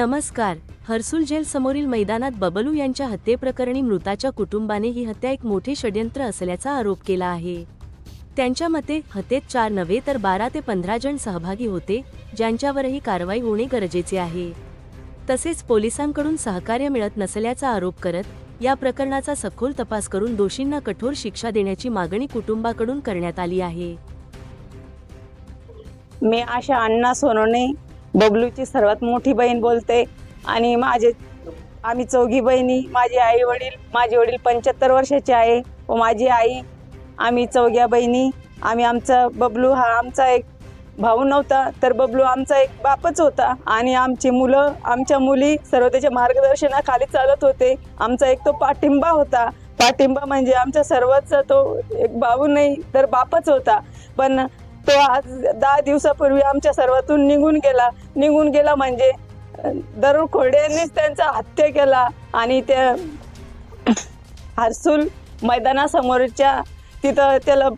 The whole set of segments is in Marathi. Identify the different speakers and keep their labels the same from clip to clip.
Speaker 1: नमस्कार. हर्सुल जेल समोरील मैदानात बबलू यांच्या हत्येप्रकरणी मृताच्या कुटुंबाने ही हत्या एक मोठे षड्यंत्र असल्याचा आरोप केला आहे. त्यांच्या मते हत्येत चार नव्हे तर बारा ते पंधरा जण सहभागी होते ज्यांच्यावरही कारवाई होणे गरजेचे आहे. तसेच पोलिसांकडून सहकार्य मिळत नसल्याचा आरोप करत या प्रकरणाचा सखोल तपास करून दोषींना कठोर शिक्षा देण्याची मागणी कुटुंबाकडून करण्यात आली आहे.
Speaker 2: मी आशा अण्णा सोनवणे बबलूची सर्वात मोठी बहीण बोलते. आणि माझे आम्ही चौघी बहिणी माझे आई वडील माझे वडील पंच्याहत्तर वर्षाचे आहे व माझी आई आम्ही चौघ्या बहिणी. आम्ही आमचा बबलू हा आमचा एक भाऊ नव्हता तर बबलू आमचा एक बापच होता. आणि आमची मुलं आमच्या मुली सर्व त्याच्या मार्गदर्शनाखाली चालत होते. आमचा एक तो पाठिंबा होता. पाठिंबा म्हणजे आमच्या सर्वच तो एक भाऊ नाही तर बापच होता. पण तो आज दहा दिवसापूर्वी आमच्या सर्वातून निघून गेला. निघून गेला म्हणजे दरुड खोडेंनीच त्यांचा हत्या केला आणि त्या हर्सुल मैदानासमोरच्या तिथं त्याला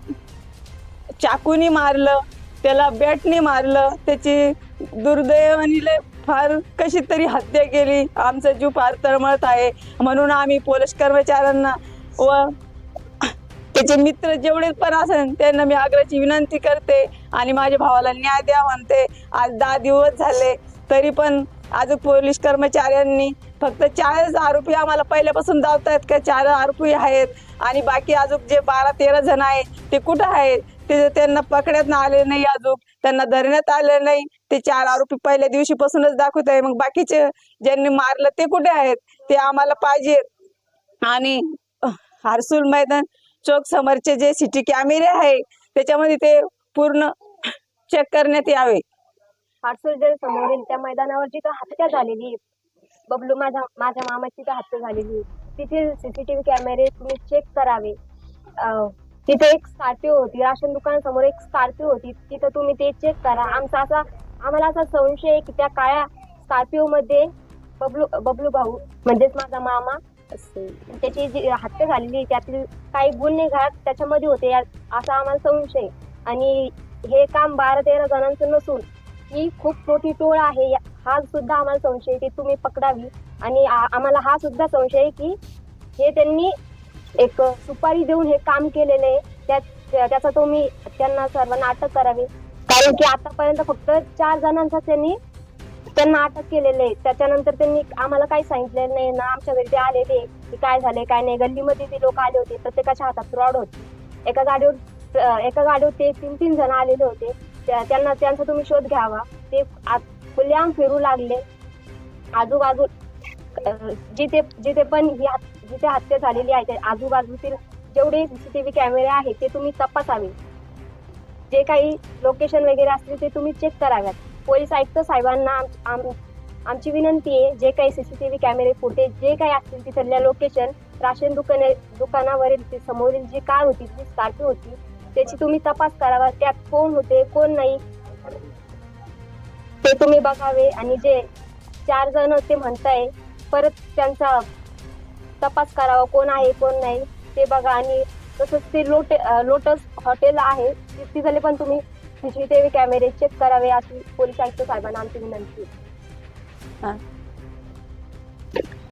Speaker 2: चाकूनी मारलं त्याला बॅटनी मारलं त्याची दुर्दैवानीले फार कशी तरी हत्या केली. आमचा जीव फार तळमळत आहे. म्हणून आम्ही पोलीस कर्मचाऱ्यांना व त्याचे मित्र जेवढे पण असेल त्यांना मी आग्रहाची विनंती करते आणि माझ्या भावाला न्याय द्या म्हणते. आज दहा दिवस झाले तरी पण आज पोलीस कर्मचाऱ्यांनी फक्त चारच आरोपी आम्हाला पहिल्यापासून धावतायत का? चार आरोपी आहेत. आणि बाकी अजून जे बारा तेरा जण आहेत ते कुठं आहेत? ते त्यांना पकडण्यात आले नाही अजून त्यांना धरण्यात आले नाही ते चार आरोपी पहिल्या दिवशीपासूनच दाखवत आहे. मग बाकीचे ज्यांनी मारलं ते कुठे आहेत? ते आम्हाला पाहिजेत. आणि हारसूल मैदान चौक समोरचे जे सिटी कॅमेरे आहे त्याच्यामध्ये ते पूर्ण चेक करण्यात यावे
Speaker 3: पार्सल समोरील त्या मैदानावर जिथं हत्या झालेली बबलू माझ्या माझ्या मामाची तर हत्या झालेली आहे. तिथे सीसीटीव्ही कॅमेरे तुम्ही चेक करावे तिथे एक स्कॉर्पिओ होती राशन दुकानासमोर एक स्कॉर्पिओ होती तिथं तुम्ही ते चेक करा आमचा असा आम्हाला असा संशय आहे की त्या काळ्या स्कॉर्पिओ मध्ये बबलू बबलू भाऊ म्हणजेच माझा मामा असेल. त्याची जी हत्या झालेली त्यातील काही गुन्हेगार त्याच्यामध्ये होते असा आम्हाला संशय आणि हे काम बारा तेरा जणांचं नसून ही खूप मोठी टोळ आहे या- हा सुद्धा आम्हाला संशय की तुम्ही पकडावी. आणि आम्हाला हा सुद्धा संशय आहे की हे त्यांनी एक सुपारी देऊन हे काम केलेलं आहे. त्या- त्याचा तुम्ही त्यांना सर्वांना अटक करावी. कारण की आतापर्यंत फक्त चार जणांचा त्यांनी त्यांना अटक केलेलं आहे. त्याच्यानंतर त्यांनी आम्हाला काही सांगितलेलं नाही ना आमच्या घरी ते आलेले की काय झाले काय नाही. गल्लीमध्ये ते लोक आले होते प्रत्येकाच्या हातात फ्रॉड होते? एका गाडीवर एका गाडीवर ते तीन तीन जण आलेले होते. त्या- त्यांना त्यांचा तुम्ही शोध घ्यावा. ते आत- खुलेआम फिरू लागले. आजूबाजू जिथे जिथे पण ही जिथे हत्या झालेली आहे ते आजूबाजूतील जेवढे सीसीटीव्ही कॅमेरे आहेत ते तुम्ही तपासावे. जे काही लोकेशन वगैरे असतील ते तुम्ही चेक कराव्यात. पोलीस आयुक्त साहेबांना आम- आम- आमची विनंती आहे जे काही सीसीटीव्ही कॅमेरे फुटेज जे काही असतील तिथल्या लोकेशन राशन दुकाने दुकानावरील ती समोरील जी कार होती जी स्कॉर्पिओ होती त्याची तुम्ही तपास करावा त्यात कोण होते कोण नाही ते तुम्ही बघावे आणि जे चार जण ते म्हणताय परत त्यांचा तपास करावा कोण आहे कोण नाही ते बघा. आणि तसंच ते लोटे लोटस हॉटेल आहे तिथले पण तुम्ही सीसीटीव्ही कॅमेरे चेक करावे अशी पोलीस आयुक्त साहेबांना आमची विनंती आहे.